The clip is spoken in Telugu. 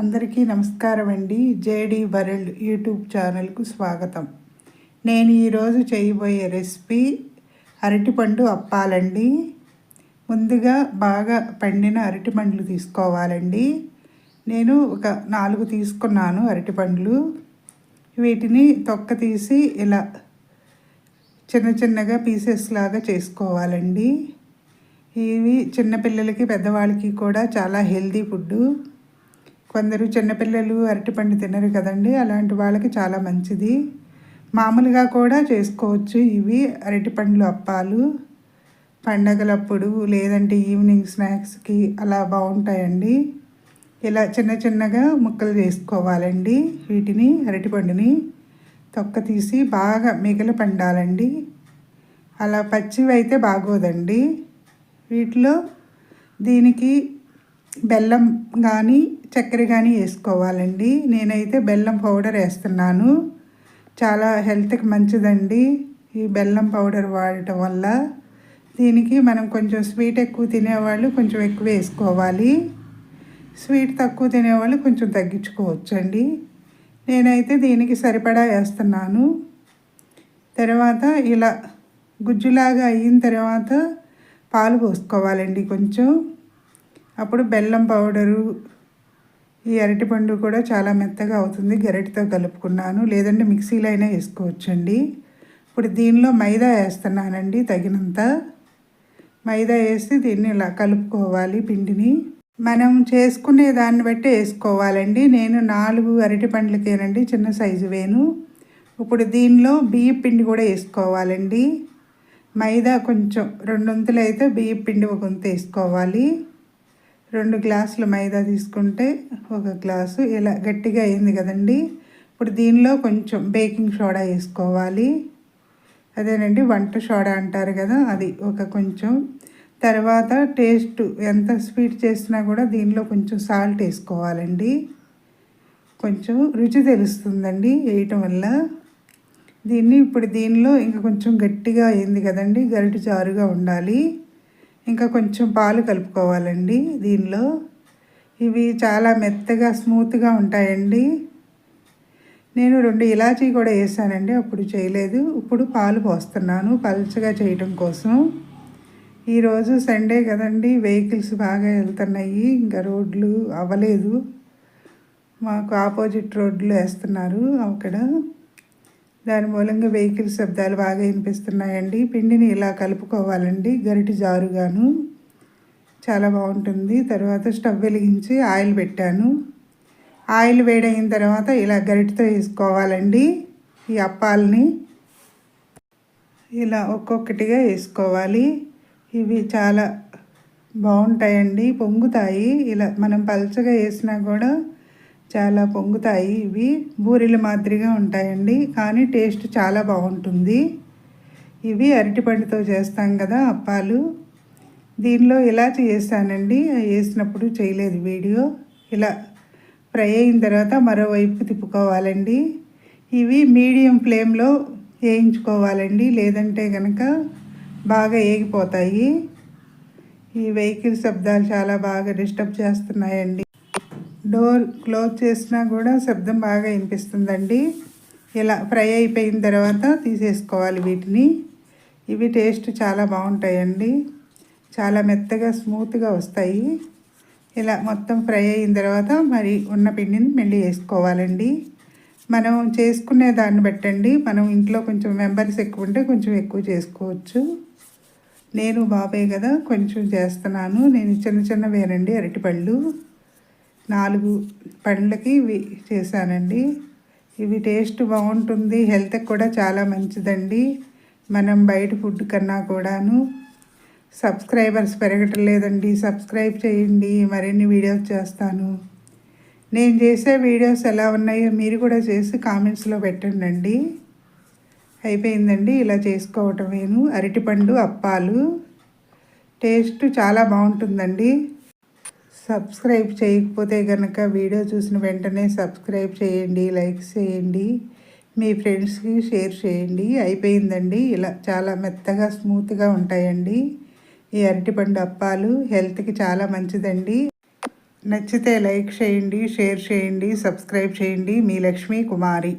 అందరికీ నమస్కారం అండి. జేడి వరల్డ్ యూట్యూబ్ ఛానల్కు స్వాగతం. నేను ఈరోజు చేయబోయే రెసిపీ అరటిపండు అప్పాలండి. ముందుగా బాగా పండిన అరటిపండ్లు తీసుకోవాలండి. నేను ఒక నాలుగు తీసుకున్నాను అరటిపండ్లు. వీటిని తొక్క తీసి ఇలా చిన్న చిన్నగా పీసెస్ లాగా చేసుకోవాలండి. ఇవి చిన్నపిల్లలకి పెద్దవాళ్ళకి కూడా చాలా హెల్తీ ఫుడ్డు. కొందరు చిన్నపిల్లలు అరటిపండు తినరు కదండి అలాంటి వాళ్ళకి చాలా మంచిది. మామూలుగా కూడా చేసుకోవచ్చు ఇవి అరటిపండ్లు అప్పాలు. పండగలప్పుడు లేదంటే ఈవినింగ్ స్నాక్స్కి అలా బాగుంటాయండి. ఇలా చిన్న చిన్నగా ముక్కలు చేసుకోవాలండి వీటిని అరటిపండుని తొక్క తీసి బాగా మిగల పండాలండి. అలా పచ్చివి అయితే బాగోదండి. వీటిలో దీనికి బెల్లం కానీ చక్కెర కానీ వేసుకోవాలండి. నేనైతే బెల్లం పౌడర్ వేస్తున్నాను. చాలా హెల్త్కి మంచిదండి ఈ బెల్లం పౌడర్ వాడటం వల్ల. దీనికి మనం కొంచెం స్వీట్ ఎక్కువ తినేవాళ్ళు కొంచెం ఎక్కువ వేసుకోవాలి. స్వీట్ తక్కువ తినేవాళ్ళు కొంచెం తగ్గించుకోవచ్చండి. నేనైతే దీనికి సరిపడా వేస్తున్నాను. తర్వాత ఇలా గుజ్జులాగా అయిన తర్వాత పాలు పోసుకోవాలండి కొంచెం. అప్పుడు బెల్లం పౌడరు ఈ అరటిపండు కూడా చాలా మెత్తగా అవుతుంది గరిటతో కలుపుకున్నాను. లేదంటే మిక్సీలో అయినా వేసుకోవచ్చండి. ఇప్పుడు దీనిలో మైదా వేస్తున్నానండి తగినంత. మైదా వేసి దీన్ని ఇలా కలుపుకోవాలి పిండిని. మనం చేసుకునే దాన్ని బట్టి వేసుకోవాలండి. నేను నాలుగు అరటి పండ్లకేనండి చిన్న సైజు వేను ఇప్పుడు దీనిలో బియ్య పిండి కూడా వేసుకోవాలండి. మైదా కొంచెం రెండొంతులు అయితే బియ్య పిండి ఒక వంతు వేసుకోవాలి. రెండు గ్లాసులు మైదా తీసుకుంటే ఒక గ్లాసు. ఇలా గట్టిగా అయింది కదండి. ఇప్పుడు దీనిలో కొంచెం బేకింగ్ సోడా వేసుకోవాలి. అదేనండి వంట సోడా అంటారు కదా అది ఒక కొంచెం. తర్వాత టేస్ట్ ఎంత స్వీట్ చేసినా కూడా దీనిలో కొంచెం సాల్ట్ వేసుకోవాలండి. కొంచెం రుచి తెలుస్తుందండి వేయటం వల్ల. దీన్ని ఇప్పుడు దీనిలో ఇంకా కొంచెం గట్టిగా అయింది కదండి గరిటి చారుగా ఉండాలి. ఇంకా కొంచెం పాలు కలుపుకోవాలండి దీనిలో. ఇవి చాలా మెత్తగా స్మూత్గా ఉంటాయండి. నేను రెండు ఇలాచీ కూడా వేసానండి అప్పుడు చేయలేదు. ఇప్పుడు పాలు పోస్తున్నాను పల్చగా చేయటం కోసం. ఈరోజు సండే కదండి వెహికల్స్ బాగా వెళ్తున్నాయి ఇంకా రోడ్లు అవ్వలేదు. మాకు ఆపోజిట్ రోడ్లు వేస్తున్నారు అక్కడ. దాని మూలంగా వెహికల్ శబ్దాలు బాగా వినిపిస్తున్నాయండి. పిండిని ఇలా కలుపుకోవాలండి. గరిటి జారుగాను. చాలా బాగుంటుంది. తర్వాత స్టవ్ వెలిగించి ఆయిల్ పెట్టాను. ఆయిల్ వేడైన తర్వాత ఇలా గరిటితో వేసుకోవాలండి. ఈ అప్పాలని ఇలా ఒక్కొక్కటిగా వేసుకోవాలి. ఇవి చాలా బాగుంటాయండి. పొంగుతాయి. ఇలా మనం పలచగా వేసినా కూడా చాలా పొంగుతాయి. ఇవి బూరెల మాదిరిగా ఉంటాయండి. కానీ టేస్ట్ చాలా బాగుంటుంది. ఇవి అరటిపండుతో చేస్తాం కదా అప్పాలు. దీనిలో ఇలా చేస్తానండి వేసినప్పుడు చేయలేదు వీడియో. ఇలా ఫ్రై అయిన తర్వాత మరోవైపు తిప్పుకోవాలండి. ఇవి మీడియం ఫ్లేమ్లో వేయించుకోవాలండి. లేదంటే కనుక బాగా ఏగిపోతాయి. ఈ వెహికల్ శబ్దాలు చాలా బాగా డిస్టర్బ్ చేస్తున్నాయండి. డోర్ క్లోజ్ చేసినా కూడా శబ్దం బాగా వినిపిస్తుందండి. ఇలా ఫ్రై అయిపోయిన తర్వాత తీసేసుకోవాలి వీటిని. ఇవి టేస్ట్ చాలా బాగుంటాయండి. చాలా మెత్తగా స్మూత్గా వస్తాయి. ఇలా మొత్తం ఫ్రై అయిన తర్వాత మరి ఉన్న పిండిని మళ్ళీ వేసుకోవాలండి. మనం చేసుకునే దాన్ని బట్టండి. మనం ఇంట్లో కొంచెం మెంబర్స్ ఎక్కువ ఉంటే కొంచెం ఎక్కువ చేసుకోవచ్చు. నేను బాబాయ్ కదా కొంచెం చేస్తున్నాను. నేను చిన్న చిన్నవేనండి అరటిపళ్ళు. నాలుగు పండ్లకి ఇవి చేశానండి. ఇవి టేస్ట్ బాగుంటుంది హెల్త్కి కూడా చాలా మంచిదండి. మనం బయట ఫుడ్ కన్నా కూడాను సబ్స్క్రైబర్స్ పెరగటం లేదండి. సబ్స్క్రైబ్ చేయండి మరిన్ని వీడియోస్ చేస్తాను. నేను చేసే వీడియోస్ ఎలా ఉన్నాయో మీరు కూడా చేసి కామెంట్స్లో పెట్టండి అయిపోయిందండి ఇలా చేసుకోవటమేను. అరటిపండు అప్పాలు. టేస్ట్ చాలా బాగుంటుందండి. సబ్స్క్రైబ్ చేయకపోతే కనుక వీడియో చూసిన వెంటనే సబ్స్క్రైబ్ చేయండి లైక్ చేయండి మీ ఫ్రెండ్స్కి షేర్ చేయండి. అయిపోయిందండి. ఇలా చాలా మెత్తగా స్మూత్గా ఉంటాయండి. ఈ అరటిపండు అప్పాలు హెల్త్కి చాలా మంచిదండి. నచ్చితే లైక్ చేయండి షేర్ చేయండి సబ్స్క్రైబ్ చేయండి. మీ లక్ష్మీ కుమారి.